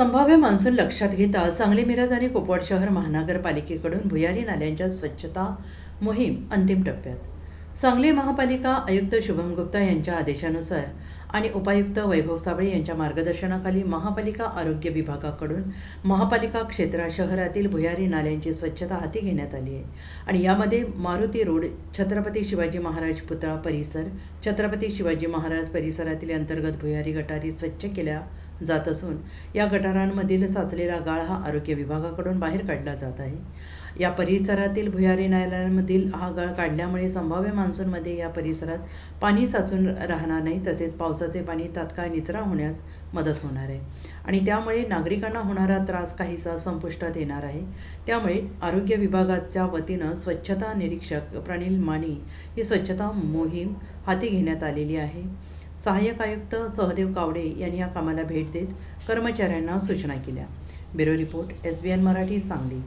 संभाव्य मान्सून लक्षात घेता सांगली मिरज आणि कोपवाड शहर महानगरपालिकेकडून भुयारी नाल्यांच्या स्वच्छता मोहीम अंतिम टप्प्यात. सांगली महापालिका आयुक्त शुभम गुप्ता यांच्या आदेशानुसार आणि उपायुक्त वैभव साबळे यांच्या मार्गदर्शनाखाली महापालिका आरोग्य विभागाकडून महापालिका क्षेत्रा शहरातील भुयारी नाल्यांची स्वच्छता हाती घेण्यात आली आहे. आणि यामध्ये मारुती रोड छत्रपती शिवाजी महाराज पुतळा परिसर छत्रपती शिवाजी महाराज परिसरातील अंतर्गत भुयारी गटारी स्वच्छ केल्या जात असून या गटारांमधील साचलेला गाळ हा आरोग्य विभागाकडून बाहेर काढला जात आहे. या परिसरातील भुयारी नाल्यांमधील हा गाळ काढल्यामुळे संभाव्य मान्सूनमध्ये या परिसरात पाणी साचून राहणार नाही तसेच पावसाचे पाणी तात्काळ निचरा होण्यास मदत होणार आहे. आणि त्यामुळे नागरिकांना होणारा त्रास काहीसा संपुष्टात येणार आहे. त्यामुळे आरोग्य विभागाच्या वतीनं स्वच्छता निरीक्षक प्रणिल माने ही स्वच्छता मोहीम हाती घेण्यात आलेली आहे. सहाय्यक आयुक्त सहदेव कावडे यांनी या कामाला भेट देत कर्मचाऱ्यांना सूचना केल्या. Bureau report S B N Marathi Sangli.